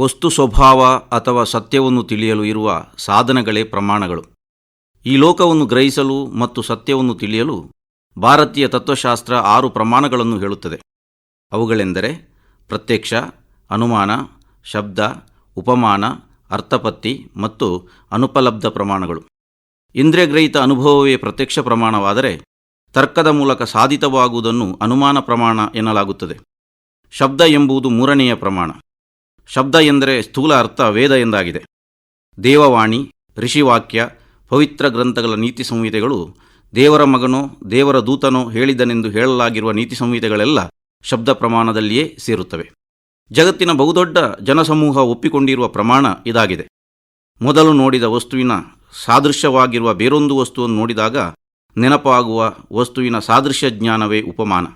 ವಸ್ತು ಸ್ವಭಾವ ಅಥವಾ ಸತ್ಯವನ್ನು ತಿಳಿಯಲು ಇರುವ ಸಾಧನಗಳೇ ಪ್ರಮಾಣಗಳು. ಈ ಲೋಕವನ್ನು ಗ್ರಹಿಸಲು ಮತ್ತು ಸತ್ಯವನ್ನು ತಿಳಿಯಲು ಭಾರತೀಯ ತತ್ವಶಾಸ್ತ್ರ ಆರು ಪ್ರಮಾಣಗಳನ್ನು ಹೇಳುತ್ತದೆ. ಅವುಗಳೆಂದರೆ ಪ್ರತ್ಯಕ್ಷ, ಅನುಮಾನ, ಶಬ್ದ, ಉಪಮಾನ, ಅರ್ಥಪತ್ತಿ ಮತ್ತು ಅನುಪಲಬ್ಧ ಪ್ರಮಾಣಗಳು. ಇಂದ್ರಿಯಗ್ರಹಿತ ಅನುಭವವೇ ಪ್ರತ್ಯಕ್ಷ ಪ್ರಮಾಣವಾದರೆ ತರ್ಕದ ಮೂಲಕ ಸಾಧಿತವಾಗುವುದನ್ನು ಅನುಮಾನ ಪ್ರಮಾಣ ಎನ್ನಲಾಗುತ್ತದೆ. ಶಬ್ದ ಎಂಬುದು ಮೂರನೆಯ ಪ್ರಮಾಣ. ಶಬ್ದ ಎಂದರೆ ಸ್ಥೂಲ ಅರ್ಥ, ವೇದ ಎಂದಾಗಿದೆ. ದೇವವಾಣಿ ಋಷಿವಾಕ್ಯ ಪವಿತ್ರ ಗ್ರಂಥಗಳ ನೀತಿ ಸಂಹಿತೆಗಳು ದೇವರ ಮಗನೋ, ದೇವರ ದೂತನೋ ಹೇಳಿದನೆಂದು ಹೇಳಲಾಗಿರುವ ನೀತಿ ಸಂಹಿತೆಗಳೆಲ್ಲ ಶಬ್ದ ಪ್ರಮಾಣದಲ್ಲಿಯೇ ಸೇರುತ್ತವೆ. ಜಗತ್ತಿನ ಬಹುದೊಡ್ಡ ಜನಸಮೂಹ ಒಪ್ಪಿಕೊಂಡಿರುವ ಪ್ರಮಾಣ ಇದಾಗಿದೆ. ಮೊದಲು ನೋಡಿದ ವಸ್ತುವಿನ ಸಾದೃಶ್ಯವಾಗಿರುವ ಬೇರೊಂದು ವಸ್ತುವನ್ನು ನೋಡಿದಾಗ ನೆನಪಾಗುವ ವಸ್ತುವಿನ ಸಾದೃಶ್ಯ ಜ್ಞಾನವೇ ಉಪಮಾನ.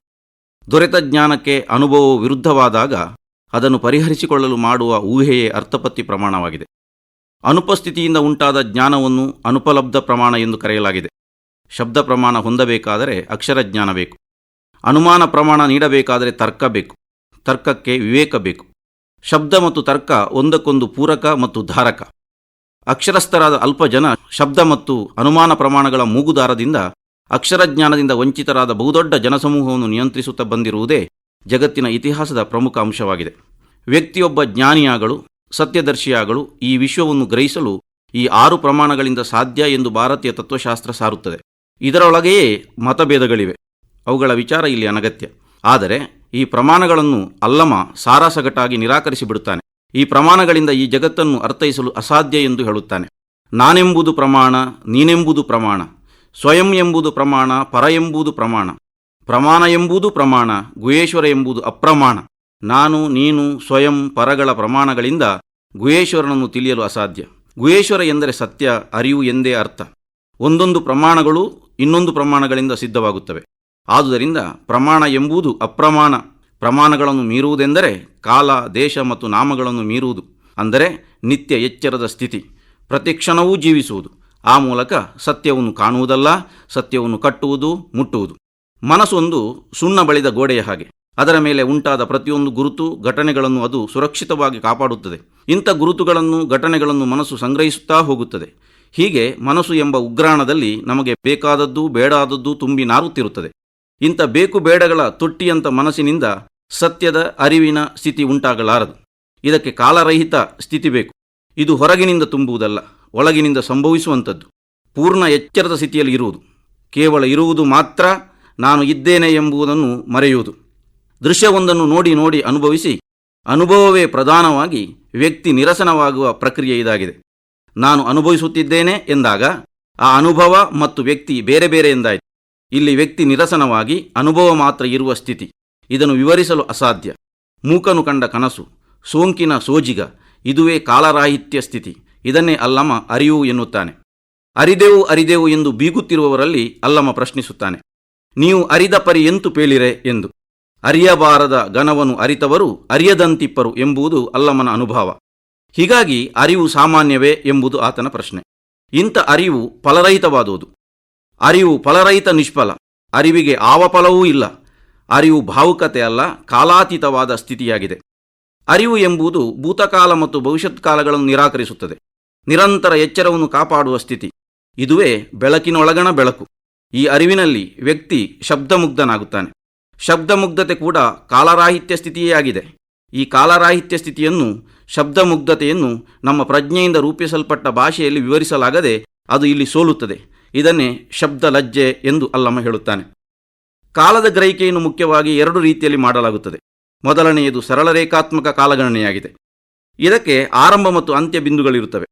ದೊರೆತ ಜ್ಞಾನಕ್ಕೆ ಅನುಭವವು ವಿರುದ್ಧವಾದಾಗ ಅದನ್ನು ಪರಿಹರಿಸಿಕೊಳ್ಳಲು ಮಾಡುವ ಊಹೆಯೇ ಅರ್ಥಪತ್ತಿ ಪ್ರಮಾಣವಾಗಿದೆ. ಅನುಪಸ್ಥಿತಿಯಿಂದ ಉಂಟಾದ ಜ್ಞಾನವನ್ನು ಅನುಪಲಬ್ಧ ಪ್ರಮಾಣ ಎಂದು ಕರೆಯಲಾಗಿದೆ. ಶಬ್ದ ಪ್ರಮಾಣ ಹೊಂದಬೇಕಾದರೆ ಅಕ್ಷರ ಜ್ಞಾನ ಬೇಕು. ಅನುಮಾನ ಪ್ರಮಾಣ ನೀಡಬೇಕಾದರೆ ತರ್ಕ ಬೇಕು. ತರ್ಕಕ್ಕೆ ವಿವೇಕ ಬೇಕು. ಶಬ್ದ ಮತ್ತು ತರ್ಕ ಒಂದಕ್ಕೊಂದು ಪೂರಕ ಮತ್ತು ಧಾರಕ. ಅಕ್ಷರಸ್ಥರಾದ ಅಲ್ಪ ಜನ ಶಬ್ದ ಮತ್ತು ಅನುಮಾನ ಪ್ರಮಾಣಗಳ ಮೂಗುದಾರದಿಂದ ಅಕ್ಷರಜ್ಞಾನದಿಂದ ವಂಚಿತರಾದ ಬಹುದೊಡ್ಡ ಜನಸಮೂಹವನ್ನು ನಿಯಂತ್ರಿಸುತ್ತಾ ಬಂದಿರುವುದೇ ಜಗತ್ತಿನ ಇತಿಹಾಸದ ಪ್ರಮುಖ ಅಂಶವಾಗಿದೆ. ವ್ಯಕ್ತಿಯೊಬ್ಬ ಜ್ಞಾನಿಯಾಗಲು, ಸತ್ಯದರ್ಶಿಯಾಗಲು ಈ ವಿಶ್ವವನ್ನು ಗ್ರಹಿಸಲು ಈ ಆರು ಪ್ರಮಾಣಗಳಿಂದ ಸಾಧ್ಯ ಎಂದು ಭಾರತೀಯ ತತ್ವಶಾಸ್ತ್ರ ಸಾರುತ್ತದೆ. ಇದರೊಳಗೆಯೇ ಮತಭೇದಗಳಿವೆ. ಅವುಗಳ ವಿಚಾರ ಇಲ್ಲಿ ಅನಗತ್ಯ. ಆದರೆ ಈ ಪ್ರಮಾಣಗಳನ್ನು ಅಲ್ಲಮ ಸಾರಾಸಗಟಾಗಿ ನಿರಾಕರಿಸಿಬಿಡುತ್ತಾನೆ. ಈ ಪ್ರಮಾಣಗಳಿಂದ ಈ ಜಗತ್ತನ್ನು ಅರ್ಥೈಸಲು ಅಸಾಧ್ಯ ಎಂದು ಹೇಳುತ್ತಾನೆ. ನಾನೆಂಬುದು ಪ್ರಮಾಣ, ನೀನೆಂಬುದು ಪ್ರಮಾಣ. ಸ್ವಯಂ ಎಂಬುದು ಪ್ರಮಾಣ, ಪರ ಎಂಬುದು ಪ್ರಮಾಣ. ಪ್ರಮಾಣ ಎಂಬುದು ಪ್ರಮಾಣ, ಗುಹೇಶ್ವರ ಎಂಬುದು ಅಪ್ರಮಾಣ. ನಾನು, ನೀನು, ಸ್ವಯಂ, ಪರಗಳ ಪ್ರಮಾಣಗಳಿಂದ ಗುಹೇಶ್ವರನನ್ನು ತಿಳಿಯಲು ಅಸಾಧ್ಯ. ಗುಹೇಶ್ವರ ಎಂದರೆ ಸತ್ಯ, ಅರಿವು ಎಂದೇ ಅರ್ಥ. ಒಂದೊಂದು ಪ್ರಮಾಣಗಳು ಇನ್ನೊಂದು ಪ್ರಮಾಣಗಳಿಂದ ಸಿದ್ಧವಾಗುತ್ತವೆ. ಆದುದರಿಂದ ಪ್ರಮಾಣ ಎಂಬುದು ಅಪ್ರಮಾಣ. ಪ್ರಮಾಣಗಳನ್ನು ಮೀರುವುದೆಂದರೆ ಕಾಲ, ದೇಶ ಮತ್ತು ನಾಮಗಳನ್ನು ಮೀರುವುದು. ಅಂದರೆ ನಿತ್ಯ ಎಚ್ಚರದ ಸ್ಥಿತಿ. ಪ್ರತಿಕ್ಷಣವೂ ಜೀವಿಸುವುದು. ಆ ಮೂಲಕ ಸತ್ಯವನ್ನು ಕಾಣುವುದಲ್ಲ, ಸತ್ಯವನ್ನು ಕಟ್ಟುವುದು, ಮುಟ್ಟುವುದು. ಮನಸ್ಸೊಂದು ಸುಣ್ಣ ಬಳಿದ ಗೋಡೆಯ ಹಾಗೆ. ಅದರ ಮೇಲೆ ಉಂಟಾದ ಪ್ರತಿಯೊಂದು ಗುರುತು, ಘಟನೆಗಳನ್ನು ಅದು ಸುರಕ್ಷಿತವಾಗಿ ಕಾಪಾಡುತ್ತದೆ. ಇಂಥ ಗುರುತುಗಳನ್ನು, ಘಟನೆಗಳನ್ನು ಮನಸ್ಸು ಸಂಗ್ರಹಿಸುತ್ತಾ ಹೋಗುತ್ತದೆ. ಹೀಗೆ ಮನಸ್ಸು ಎಂಬ ಉಗ್ರಾಣದಲ್ಲಿ ನಮಗೆ ಬೇಕಾದದ್ದು, ಬೇಡಾದದ್ದು ತುಂಬಿ ನಾರುತ್ತಿರುತ್ತದೆ. ಇಂಥ ಬೇಕು ಬೇಡಗಳ ತೊಟ್ಟಿಯಂಥ ಮನಸ್ಸಿನಿಂದ ಸತ್ಯದ ಅರಿವಿನ ಸ್ಥಿತಿ ಉಂಟಾಗಲಾರದು. ಇದಕ್ಕೆ ಕಾಲರಹಿತ ಸ್ಥಿತಿ ಬೇಕು. ಇದು ಹೊರಗಿನಿಂದ ತುಂಬುವುದಲ್ಲ, ಒಳಗಿನಿಂದ ಸಂಭವಿಸುವಂಥದ್ದು. ಪೂರ್ಣ ಎಚ್ಚರದ ಸ್ಥಿತಿಯಲ್ಲಿ ಇರುವುದು. ಕೇವಲ ಇರುವುದು ಮಾತ್ರ ನಾನು ಇದ್ದೇನೆ ಎಂಬುದನ್ನು ಮರೆಯುವುದು. ದೃಶ್ಯವೊಂದನ್ನು ನೋಡಿ ನೋಡಿ ಅನುಭವಿಸಿ ಅನುಭವವೇ ಪ್ರಧಾನವಾಗಿ ವ್ಯಕ್ತಿ ನಿರಸನವಾಗುವ ಪ್ರಕ್ರಿಯೆ ಇದಾಗಿದೆ. ನಾನು ಅನುಭವಿಸುತ್ತಿದ್ದೇನೆ ಎಂದಾಗ ಆ ಅನುಭವ ಮತ್ತು ವ್ಯಕ್ತಿ ಬೇರೆ ಬೇರೆ ಎಂದಾಯಿತು. ಇಲ್ಲಿ ವ್ಯಕ್ತಿ ನಿರಸನವಾಗಿ ಅನುಭವ ಮಾತ್ರ ಇರುವ ಸ್ಥಿತಿ. ಇದನ್ನು ವಿವರಿಸಲು ಅಸಾಧ್ಯ. ಮೂಕನು ಕಂಡ ಕನಸು, ಸೋಂಕಿನ ಸೋಜಿಗ, ಇದುವೇ ಕಾಲರಾಹಿತ್ಯ ಸ್ಥಿತಿ. ಇದನ್ನೇ ಅಲ್ಲಮ ಅರಿಯು ಎನ್ನುತ್ತಾನೆ. ಅರಿದೆವು ಅರಿದೆವು ಎಂದು ಬೀಗುತ್ತಿರುವವರಲ್ಲಿ ಅಲ್ಲಮ್ಮ ಪ್ರಶ್ನಿಸುತ್ತಾನೆ. ನೀವು ಅರಿದ ಪರಿ ಎಂತು ಪೇಳಿರೆ ಎಂದು. ಅರಿಯಬಾರದ ಘನವನ್ನು ಅರಿತವರು ಅರಿಯದಂತಿಪ್ಪರು ಎಂಬುದು ಅಲ್ಲಮನ ಅನುಭವ. ಹೀಗಾಗಿ ಅರಿವು ಸಾಮಾನ್ಯವೇ ಎಂಬುದು ಆತನ ಪ್ರಶ್ನೆ. ಇಂಥ ಅರಿವು ಫಲರಹಿತವಾದುದು. ಅರಿವು ಫಲರಹಿತ ನಿಷ್ಫಲ. ಅರಿವಿಗೆ ಆವ ಫಲವೂ ಇಲ್ಲ. ಅರಿವು ಭಾವುಕತೆ ಅಲ್ಲ, ಕಾಲಾತೀತವಾದ ಸ್ಥಿತಿಯಾಗಿದೆ. ಅರಿವು ಎಂಬುದು ಭೂತಕಾಲ ಮತ್ತು ಭವಿಷ್ಯತ್ ಕಾಲಗಳನ್ನು ನಿರಾಕರಿಸುತ್ತದೆ. ನಿರಂತರ ಎಚ್ಚರವನ್ನು ಕಾಪಾಡುವ ಸ್ಥಿತಿ. ಇದುವೇ ಬೆಳಕಿನೊಳಗಣ ಬೆಳಕು. ಈ ಅರಿವಿನಲ್ಲಿ ವ್ಯಕ್ತಿ ಶಬ್ದಮುಗ್ಧನಾಗುತ್ತಾನೆ. ಶಬ್ದಮುಗ್ಧತೆ ಕೂಡ ಕಾಲರಾಹಿತ್ಯ ಸ್ಥಿತಿಯೇ ಆಗಿದೆ. ಈ ಕಾಲರಾಹಿತ್ಯ ಸ್ಥಿತಿಯನ್ನು ಶಬ್ದಮುಗ್ಧತೆಯನ್ನು ನಮ್ಮ ಪ್ರಜ್ಞೆಯಿಂದ ರೂಪಿಸಲ್ಪಟ್ಟ ಭಾಷೆಯಲ್ಲಿ ವಿವರಿಸಲಾಗದೆ ಅದು ಇಲ್ಲಿ ಸೋಲುತ್ತದೆ. ಇದನ್ನೇ ಶಬ್ದ ಲಜ್ಜೆ ಎಂದು ಅಲ್ಲಮ್ಮ ಹೇಳುತ್ತಾನೆ. ಕಾಲದ ಗ್ರಹಿಕೆಯನ್ನು ಮುಖ್ಯವಾಗಿ ಎರಡು ರೀತಿಯಲ್ಲಿ ಮಾಡಲಾಗುತ್ತದೆ. ಮೊದಲನೆಯದು ಸರಳ ರೇಖಾತ್ಮಕ ಕಾಲಗಣನೆಯಾಗಿದೆ. ಇದಕ್ಕೆ ಆರಂಭ ಮತ್ತು ಅಂತ್ಯ ಬಿಂದುಗಳಿರುತ್ತವೆ.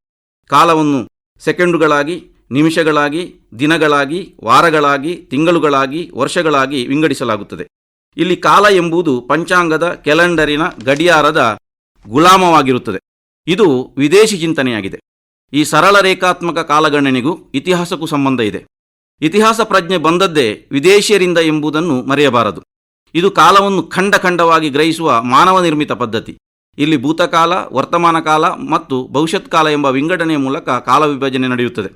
ಕಾಲವನ್ನು ಸೆಕೆಂಡುಗಳಾಗಿ, ನಿಮಿಷಗಳಾಗಿ, ದಿನಗಳಾಗಿ, ವಾರಗಳಾಗಿ, ತಿಂಗಳುಗಳಾಗಿ, ವರ್ಷಗಳಾಗಿ ವಿಂಗಡಿಸಲಾಗುತ್ತದೆ. ಇಲ್ಲಿ ಕಾಲ ಎಂಬುದು ಪಂಚಾಂಗದ ಕ್ಯಾಲೆಂಡರಿನ ಗಡಿಯಾರದ ಗುಲಾಮವಾಗಿರುತ್ತದೆ. ಇದು ವಿದೇಶಿ ಚಿಂತನೆಯಾಗಿದೆ. ಈ ಸರಳ ರೇಖಾತ್ಮಕ ಕಾಲಗಣನೆಗೂ ಇತಿಹಾಸಕ್ಕೂ ಸಂಬಂಧ ಇದೆ. ಇತಿಹಾಸ ಪ್ರಜ್ಞೆ ಬಂದದ್ದೇ ವಿದೇಶಿಯರಿಂದ ಎಂಬುದನ್ನು ಮರೆಯಬಾರದು. ಇದು ಕಾಲವನ್ನು ಖಂಡ ಖಂಡವಾಗಿ ಗ್ರಹಿಸುವ ಮಾನವ ನಿರ್ಮಿತ ಪದ್ಧತಿ. ಇಲ್ಲಿ ಭೂತಕಾಲ, ವರ್ತಮಾನ ಕಾಲ ಮತ್ತು ಭವಿಷ್ಯತ್ ಕಾಲ ಎಂಬ ವಿಂಗಡಣೆಯ ಮೂಲಕ ಕಾಲ ವಿಭಜನೆ ನಡೆಯುತ್ತದೆ.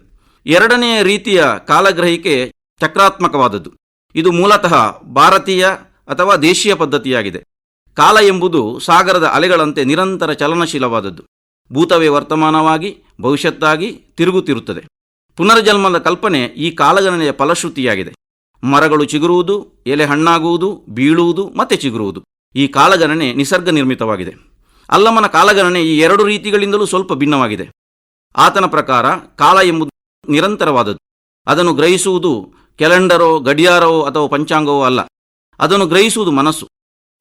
ಎರಡನೆಯ ರೀತಿಯ ಕಾಲಗ್ರಹಿಕೆ ಚಕ್ರಾತ್ಮಕವಾದದ್ದು. ಇದು ಮೂಲತಃ ಭಾರತೀಯ ಅಥವಾ ದೇಶೀಯ ಪದ್ಧತಿಯಾಗಿದೆ. ಕಾಲ ಎಂಬುದು ಸಾಗರದ ಅಲೆಗಳಂತೆ ನಿರಂತರ ಚಲನಶೀಲವಾದದ್ದು. ಭೂತವೇ ವರ್ತಮಾನವಾಗಿ, ಭವಿಷ್ಯತ್ತಾಗಿ ತಿರುಗುತ್ತಿರುತ್ತದೆ. ಪುನರ್ಜನ್ಮದ ಕಲ್ಪನೆ ಈ ಕಾಲಗಣನೆಯ ಫಲಶ್ರುತಿಯಾಗಿದೆ. ಮರಗಳು ಚಿಗುರುವುದು, ಎಲೆ ಹಣ್ಣಾಗುವುದು, ಬೀಳುವುದು ಮತ್ತೆ ಚಿಗುರುವುದು. ಈ ಕಾಲಗಣನೆ ನಿಸರ್ಗ ನಿರ್ಮಿತವಾಗಿದೆ ಅಲ್ಲಮನ ಕಾಲಗಣನೆ ಈ ಎರಡು ರೀತಿಗಳಿಂದಲೂ ಸ್ವಲ್ಪ ಭಿನ್ನವಾಗಿದೆ. ಆತನ ಪ್ರಕಾರ ಕಾಲ ಎಂಬುದು ನಿರಂತರವಾದದ್ದು. ಅದನ್ನು ಗ್ರಹಿಸುವುದು ಕ್ಯಾಲೆಂಡರೋ, ಗಡಿಯಾರವೋ ಅಥವಾ ಪಂಚಾಂಗವೋ ಅಲ್ಲ. ಅದನ್ನು ಗ್ರಹಿಸುವುದು ಮನಸ್ಸು.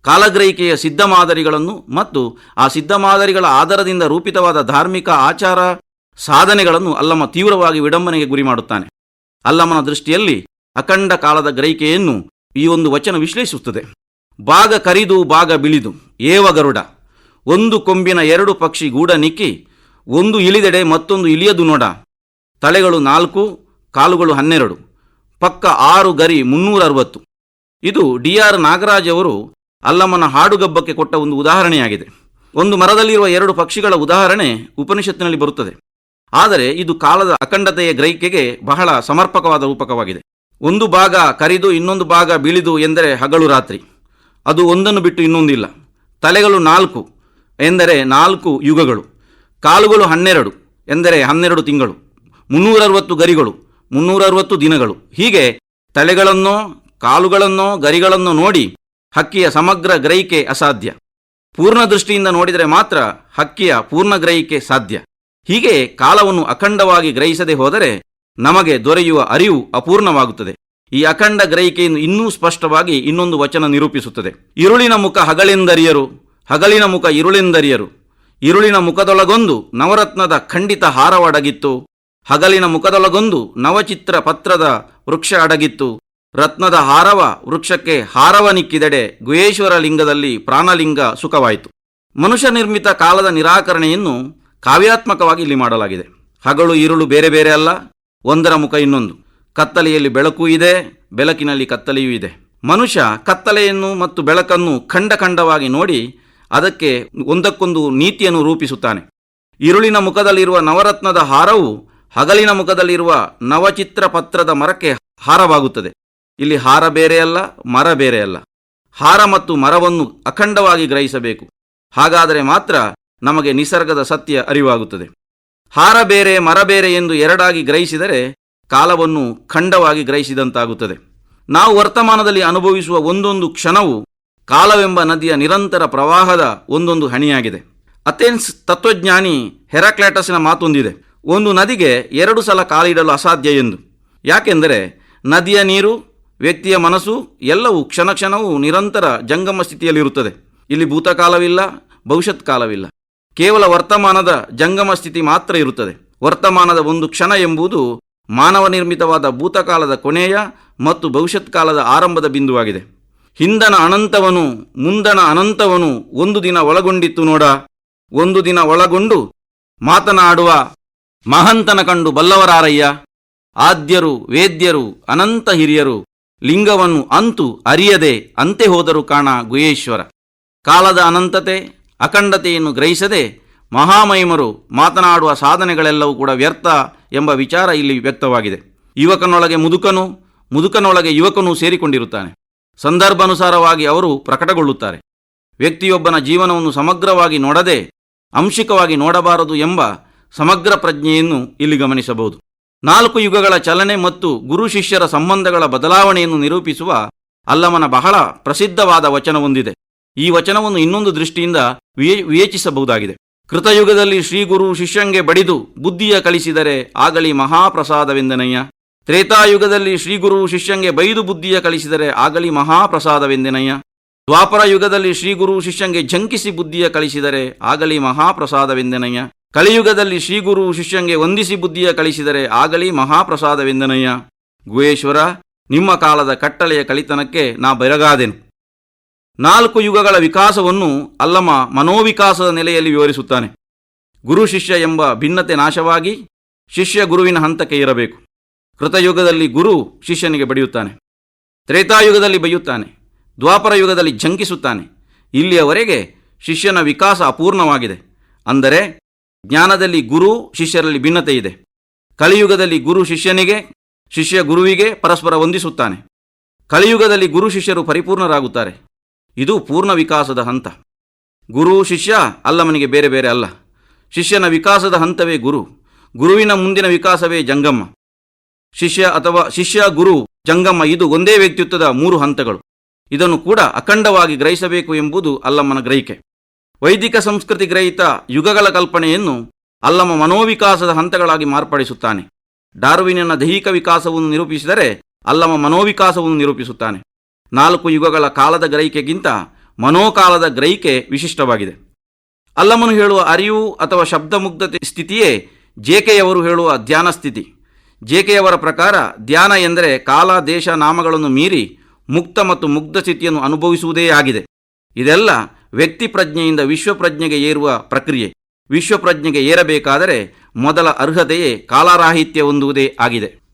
ಕಾಲಗ್ರಹಿಕೆಯ ಸಿದ್ಧ ಮಾದರಿಗಳನ್ನು ಮತ್ತು ಆ ಸಿದ್ಧ ಮಾದರಿಗಳ ಆಧಾರದಿಂದ ರೂಪಿತವಾದ ಧಾರ್ಮಿಕ ಆಚಾರ ಸಾಧನೆಗಳನ್ನು ಅಲ್ಲಮ ತೀವ್ರವಾಗಿ ವಿಡಂಬನೆಗೆ ಗುರಿ ಮಾಡುತ್ತಾನೆ. ಅಲ್ಲಮನ ದೃಷ್ಟಿಯಲ್ಲಿ ಅಖಂಡ ಕಾಲದ ಗ್ರಹಿಕೆಯನ್ನು ಈ ಒಂದು ವಚನ ವಿಶ್ಲೇಷಿಸುತ್ತದೆ. ಭಾಗ ಕರಿದು ಭಾಗ ಬಿಳಿದು, ಏವ ಗರುಡ, ಒಂದು ಕೊಂಬಿನ ಎರಡು ಪಕ್ಷಿ ಗೂಡ ನಿಕ್ಕಿ, ಒಂದು ಇಳಿದೆಡೆ ಮತ್ತೊಂದು ಇಳಿಯದು ನೋಡ. ತಲೆಗಳು ನಾಲ್ಕು, ಕಾಲುಗಳು ಹನ್ನೆರಡು, ಪಕ್ಕ ಆರು ಗರಿ ಮುನ್ನೂರ ಅರವತ್ತು ಇದು ಡಿ ಆರ್ ನಾಗರಾಜ್ ಅವರು ಅಲ್ಲಮ್ಮನ ಹಾಡುಗಬ್ಬಕ್ಕೆ ಕೊಟ್ಟ ಒಂದು ಉದಾಹರಣೆಯಾಗಿದೆ. ಒಂದು ಮರದಲ್ಲಿರುವ ಎರಡು ಪಕ್ಷಿಗಳ ಉದಾಹರಣೆ ಉಪನಿಷತ್ತಿನಲ್ಲಿ ಬರುತ್ತದೆ. ಆದರೆ ಇದು ಕಾಲದ ಅಖಂಡತೆಯ ಗ್ರಹಿಕೆಗೆ ಬಹಳ ಸಮರ್ಪಕವಾದ ರೂಪಕವಾಗಿದೆ. ಒಂದು ಭಾಗ ಕರಿದು ಇನ್ನೊಂದು ಭಾಗ ಬೀಳಿದು ಎಂದರೆ ಹಗಲು ರಾತ್ರಿ. ಅದು ಒಂದನ್ನು ಬಿಟ್ಟು ಇನ್ನೊಂದಿಲ್ಲ. ತಲೆಗಳು ನಾಲ್ಕು ಎಂದರೆ ನಾಲ್ಕು ಯುಗಗಳು. ಕಾಲುಗಳು ಹನ್ನೆರಡು ಎಂದರೆ ಹನ್ನೆರಡು ತಿಂಗಳು. ಮುನ್ನೂರರವತ್ತು ಗರಿಗಳು. ಮುನ್ನೂರರವತ್ತು ದಿನಗಳು. ಹೀಗೆ ತಲೆಗಳನ್ನೋ ಕಾಲುಗಳನ್ನೋ ಗರಿಗಳನ್ನೋ ನೋಡಿ ಹಕ್ಕಿಯ ಸಮಗ್ರ ಗ್ರಹಿಕೆ ಅಸಾಧ್ಯ. ಪೂರ್ಣ ದೃಷ್ಟಿಯಿಂದ ನೋಡಿದರೆ ಮಾತ್ರ ಹಕ್ಕಿಯ ಪೂರ್ಣ ಗ್ರಹಿಕೆ ಸಾಧ್ಯ. ಹೀಗೆ ಕಾಲವನ್ನು ಅಖಂಡವಾಗಿ ಗ್ರಹಿಸದೆ ಹೋದರೆ ನಮಗೆ ದೊರೆಯುವ ಅರಿವು ಅಪೂರ್ಣವಾಗುತ್ತದೆ. ಈ ಅಖಂಡ ಗ್ರಹಿಕೆಯನ್ನು ಇನ್ನೂ ಸ್ಪಷ್ಟವಾಗಿ ಇನ್ನೊಂದು ವಚನ ನಿರೂಪಿಸುತ್ತದೆ. ಇರುಳಿನ ಮುಖ ಹಗಳೆಂದರಿಯರು, ಹಗಲಿನ ಮುಖ ಇರುಳೆಂದರಿಯರು, ಇರುಳಿನ ಮುಖದೊಳಗೊಂದು ನವರತ್ನದ ಖಂಡಿತ ಹಾರವಡಗಿತ್ತು, ಹಗಲಿನ ಮುಖದೊಳಗೊಂದು ನವಚಿತ್ರ ಪತ್ರದ ವೃಕ್ಷ ಅಡಗಿತ್ತು ರತ್ನದ ಹಾರವ ವೃಕ್ಷಕ್ಕೆ ಹಾರವ ನಿಕ್ಕಿದೆಡೆ ಗುಹೇಶ್ವರ ಲಿಂಗದಲ್ಲಿ ಪ್ರಾಣಲಿಂಗ ಸುಖವಾಯಿತು. ಮನುಷ್ಯ ನಿರ್ಮಿತ ಕಾಲದ ನಿರಾಕರಣೆಯನ್ನು ಕಾವ್ಯಾತ್ಮಕವಾಗಿ ಇಲ್ಲಿ ಮಾಡಲಾಗಿದೆ. ಹಗಲು ಇರುಳು ಬೇರೆ ಬೇರೆ ಅಲ್ಲ, ಒಂದರ ಮುಖ ಇನ್ನೊಂದು. ಕತ್ತಲೆಯಲ್ಲಿ ಬೆಳಕು ಇದೆ, ಬೆಳಕಿನಲ್ಲಿ ಕತ್ತಲೆಯೂ ಇದೆ. ಮನುಷ್ಯ ಕತ್ತಲೆಯನ್ನು ಮತ್ತು ಬೆಳಕನ್ನು ಖಂಡ ಖಂಡವಾಗಿ ನೋಡಿ ಅದಕ್ಕೆ ಒಂದಕ್ಕೊಂದು ನೀತಿಯನ್ನು ರೂಪಿಸುತ್ತಾನೆ. ಇರುಳಿನ ಮುಖದಲ್ಲಿರುವ ನವರತ್ನದ ಹಾರವು ಹಗಲಿನ ಮುಖದಲ್ಲಿರುವ ನವಚಿತ್ರ ಪತ್ರದ ಮರಕ್ಕೆ ಹಾರವಾಗುತ್ತದೆ. ಇಲ್ಲಿ ಹಾರ ಬೇರೆಯಲ್ಲ ಮರ ಬೇರೆಯಲ್ಲ ಹಾರ ಮತ್ತು ಮರವನ್ನು ಅಖಂಡವಾಗಿ ಗ್ರಹಿಸಬೇಕು. ಹಾಗಾದರೆ ಮಾತ್ರ ನಮಗೆ ನಿಸರ್ಗದ ಸತ್ಯ ಅರಿವಾಗುತ್ತದೆ. ಹಾರ ಬೇರೆ, ಮರ ಬೇರೆ ಎಂದು ಎರಡಾಗಿ ಗ್ರಹಿಸಿದರೆ ಕಾಲವನ್ನು ಖಂಡವಾಗಿ ಗ್ರಹಿಸಿದಂತಾಗುತ್ತದೆ. ನಾವು ವರ್ತಮಾನದಲ್ಲಿ ಅನುಭವಿಸುವ ಒಂದೊಂದು ಕ್ಷಣವು ಕಾಲವೆಂಬ ನದಿಯ ನಿರಂತರ ಪ್ರವಾಹದ ಒಂದೊಂದು ಹಣಿಯಾಗಿದೆ. ಅಥೆನ್ಸ್ ತತ್ವಜ್ಞಾನಿ ಹೆರಾಕ್ಲಾಟಸ್ನ ಮಾತೊಂದಿದೆ, ಒಂದು ನದಿಗೆ ಎರಡು ಸಲ ಕಾಲಿಡಲು ಅಸಾಧ್ಯ ಎಂದು. ಯಾಕೆಂದರೆ ನದಿಯ ನೀರು ವ್ಯಕ್ತಿಯ ಮನಸ್ಸು ಎಲ್ಲವೂ ಕ್ಷಣ ಕ್ಷಣವೂ ನಿರಂತರ ಜಂಗಮ ಸ್ಥಿತಿಯಲ್ಲಿರುತ್ತದೆ. ಇಲ್ಲಿ ಭೂತಕಾಲವಿಲ್ಲ ಭವಿಷ್ಯತ್ ಕಾಲವಿಲ್ಲ ಕೇವಲ ವರ್ತಮಾನದ ಜಂಗಮ ಸ್ಥಿತಿ ಮಾತ್ರ ಇರುತ್ತದೆ. ವರ್ತಮಾನದ ಒಂದು ಕ್ಷಣ ಎಂಬುದು ಮಾನವ ನಿರ್ಮಿತವಾದ ಭೂತಕಾಲದ ಕೊನೆಯ ಮತ್ತು ಭವಿಷ್ಯತ್ ಕಾಲದ ಆರಂಭದ ಬಿಂದುವಾಗಿದೆ. ಹಿಂದನ ಅನಂತವನು, ಮುಂದನ ಅನಂತವನು ಒಂದು ದಿನ ಒಳಗೊಂಡಿತ್ತು ನೋಡ. ಒಂದು ದಿನ ಒಳಗೊಂಡು ಮಾತನಾಡುವ ಮಹಂತನ ಕಂಡು ಬಲ್ಲವರಾರಯ್ಯ. ಆದ್ಯರು, ವೇದ್ಯರು, ಅನಂತ ಹಿರಿಯರು ಲಿಂಗವನ್ನು ಅಂತು ಅರಿಯದೆ ಅಂತೆ ಹೋದರೂ ಕಾಣ ಗುಹೇಶ್ವರ. ಕಾಲದ ಅನಂತತೆ, ಅಖಂಡತೆಯನ್ನು ಗ್ರಹಿಸದೆ ಮಹಾಮಹಿಮರು ಮಾತನಾಡುವ ಸಾಧನೆಗಳೆಲ್ಲವೂ ಕೂಡ ವ್ಯರ್ಥ ಎಂಬ ವಿಚಾರ ಇಲ್ಲಿ ವ್ಯಕ್ತವಾಗಿದೆ. ಯುವಕನೊಳಗೆ ಮುದುಕನು, ಮುದುಕನೊಳಗೆ ಯುವಕನು ಸೇರಿಕೊಂಡಿರುತ್ತಾನೆ. ಸಂದರ್ಭಾನುಸಾರವಾಗಿ ಅವರು ಪ್ರಕಟಗೊಳ್ಳುತ್ತಾರೆ. ವ್ಯಕ್ತಿಯೊಬ್ಬನ ಜೀವನವನ್ನು ಸಮಗ್ರವಾಗಿ ನೋಡದೆ, ಅಂಶಿಕವಾಗಿ ನೋಡಬಾರದು ಎಂಬ ಸಮಗ್ರ ಪ್ರಜ್ಞೆಯನ್ನು ಇಲ್ಲಿ ಗಮನಿಸಬಹುದು. ನಾಲ್ಕು ಯುಗಗಳ ಚಲನೆ ಮತ್ತು ಗುರು ಶಿಷ್ಯರ ಸಂಬಂಧಗಳ ಬದಲಾವಣೆಯನ್ನು ನಿರೂಪಿಸುವ ಅಲ್ಲಮನ ಬಹಳ ಪ್ರಸಿದ್ಧವಾದ ವಚನವೊಂದಿದೆ. ಈ ವಚನವನ್ನು ಇನ್ನೊಂದು ದೃಷ್ಟಿಯಿಂದ ವಿವೇಚಿಸಬಹುದಾಗಿದೆ. ಕೃತಯುಗದಲ್ಲಿ ಶ್ರೀಗುರು ಶಿಷ್ಯಂಗೆ ಬಡಿದು ಬುದ್ಧಿಯ ಕಳಿಸಿದರೆ ಆಗಲಿ ಮಹಾಪ್ರಸಾದವೆಂದನಯ್ಯ. ತ್ರೇತಾಯುಗದಲ್ಲಿ ಶ್ರೀಗುರು ಶಿಷ್ಯಂಗೆ ಬೈದು ಬುದ್ಧಿಯ ಕಳಿಸಿದರೆ ಆಗಲಿ ಮಹಾಪ್ರಸಾದವೆಂದನಯ್ಯ. ದ್ವಾಪರ ಯುಗದಲ್ಲಿ ಶ್ರೀಗುರು ಶಿಷ್ಯಂಗೆ ಜಂಕಿಸಿ ಬುದ್ಧಿಯ ಕಳಿಸಿದರೆ ಆಗಲಿ ಮಹಾಪ್ರಸಾದವೆಂದನಯ್ಯ. ಕಲಿಯುಗದಲ್ಲಿ ಶ್ರೀಗುರು ಶಿಷ್ಯಂಗೆ ವಂದಿಸಿ ಬುದ್ಧಿಯ ಕಳಿಸಿದರೆ ಆಗಲಿ ಮಹಾಪ್ರಸಾದವೆಂದನಯ್ಯ. ಗುಹೇಶ್ವರ, ನಿಮ್ಮ ಕಾಲದ ಕಟ್ಟಳೆಯ ಕಳಿತನಕ್ಕೆ ನಾ ಬೆರಗಾದೆನು. ನಾಲ್ಕು ಯುಗಗಳ ವಿಕಾಸವನ್ನು ಅಲ್ಲಮ ಮನೋವಿಕಾಸದ ನೆಲೆಯಲ್ಲಿ ವಿವರಿಸುತ್ತಾನೆ. ಗುರು ಶಿಷ್ಯ ಎಂಬ ಭಿನ್ನತೆ ನಾಶವಾಗಿ ಶಿಷ್ಯ ಗುರುವಿನ ಹಂತಕ್ಕೆ ಇರಬೇಕು ಕೃತಯುಗದಲ್ಲಿ ಗುರು ಶಿಷ್ಯನಿಗೆ ಬಡಿಯುತ್ತಾನೆ. ತ್ರೇತಾಯುಗದಲ್ಲಿ ಬೈಯುತ್ತಾನೆ. ದ್ವಾಪರ ಯುಗದಲ್ಲಿ ಝಂಕಿಸುತ್ತಾನೆ ಇಲ್ಲಿಯವರೆಗೆ ಶಿಷ್ಯನ ವಿಕಾಸ ಅಪೂರ್ಣವಾಗಿದೆ. ಅಂದರೆ, ಜ್ಞಾನದಲ್ಲಿ ಗುರು ಶಿಷ್ಯರಲ್ಲಿ ಭಿನ್ನತೆ ಇದೆ. ಕಲಿಯುಗದಲ್ಲಿ ಗುರು ಶಿಷ್ಯನಿಗೆ, ಶಿಷ್ಯ ಗುರುವಿಗೆ ಪರಸ್ಪರ ವಂದಿಸುತ್ತಾನೆ. ಕಲಿಯುಗದಲ್ಲಿ ಗುರು ಶಿಷ್ಯರು ಪರಿಪೂರ್ಣರಾಗುತ್ತಾರೆ. ಇದು ಪೂರ್ಣ ವಿಕಾಸದ ಹಂತ. ಗುರು, ಶಿಷ್ಯ ಅಲ್ಲಮನಿಗೆ ಬೇರೆ ಬೇರೆ ಅಲ್ಲ. ಶಿಷ್ಯನ ವಿಕಾಸದ ಹಂತವೇ ಗುರು. ಗುರುವಿನ ಮುಂದಿನ ವಿಕಾಸವೇ ಜಂಗಮ್ಮ. ಶಿಷ್ಯ ಅಥವಾ ಶಿಷ್ಯ ಗುರು ಜಂಗಮ್ಮ, ಇದು ಒಂದೇ ವ್ಯಕ್ತಿತ್ವದ ಮೂರು ಹಂತಗಳು. ಇದನ್ನು ಕೂಡ ಅಖಂಡವಾಗಿ ಗ್ರಹಿಸಬೇಕು ಎಂಬುದು ಅಲ್ಲಮ್ಮನ ಗ್ರಹಿಕೆ. ವೈದಿಕ ಸಂಸ್ಕೃತಿ ಗ್ರಹಿತ ಯುಗಗಳ ಕಲ್ಪನೆಯನ್ನು ಅಲ್ಲಮ್ಮ ಮನೋವಿಕಾಸದ ಹಂತಗಳಾಗಿ ಮಾರ್ಪಡಿಸುತ್ತಾನೆ. ಡಾರ್ವಿನನ ದೈಹಿಕ ವಿಕಾಸವನ್ನು ನಿರೂಪಿಸಿದರೆ ಅಲ್ಲಮ್ಮ ಮನೋವಿಕಾಸವನ್ನು ನಿರೂಪಿಸುತ್ತಾನೆ. ನಾಲ್ಕು ಯುಗಗಳ ಕಾಲದ ಗ್ರಹಿಕೆಗಿಂತ ಮನೋಕಾಲದ ಗ್ರಹಿಕೆ ವಿಶಿಷ್ಟವಾಗಿದೆ. ಅಲ್ಲಮ್ಮನು ಹೇಳುವ ಅರಿವು ಅಥವಾ ಶಬ್ದಮುಗ್ಧತೆ ಸ್ಥಿತಿಯೇ ಜೇಕೆಯವರು ಹೇಳುವ ಧ್ಯಾನ ಸ್ಥಿತಿ ಜೇಕೆಯವರ ಪ್ರಕಾರ ಧ್ಯಾನ ಎಂದರೆ ಕಾಲ, ದೇಶ, ನಾಮಗಳನ್ನು ಮೀರಿ ಮುಕ್ತ ಮತ್ತು ಮುಗ್ಧ ಸ್ಥಿತಿಯನ್ನು ಅನುಭವಿಸುವುದೇ ಆಗಿದೆ. ಇದೆಲ್ಲ ವ್ಯಕ್ತಿ ಪ್ರಜ್ಞೆಯಿಂದ ವಿಶ್ವಪ್ರಜ್ಞೆಗೆ ಏರುವ ಪ್ರಕ್ರಿಯೆ. ವಿಶ್ವಪ್ರಜ್ಞೆಗೆ ಏರಬೇಕಾದರೆ ಮೊದಲ ಅರ್ಹತೆಯೇ ಕಾಲಾರಾಹಿತ್ಯ ಹೊಂದುವುದೇ ಆಗಿದೆ.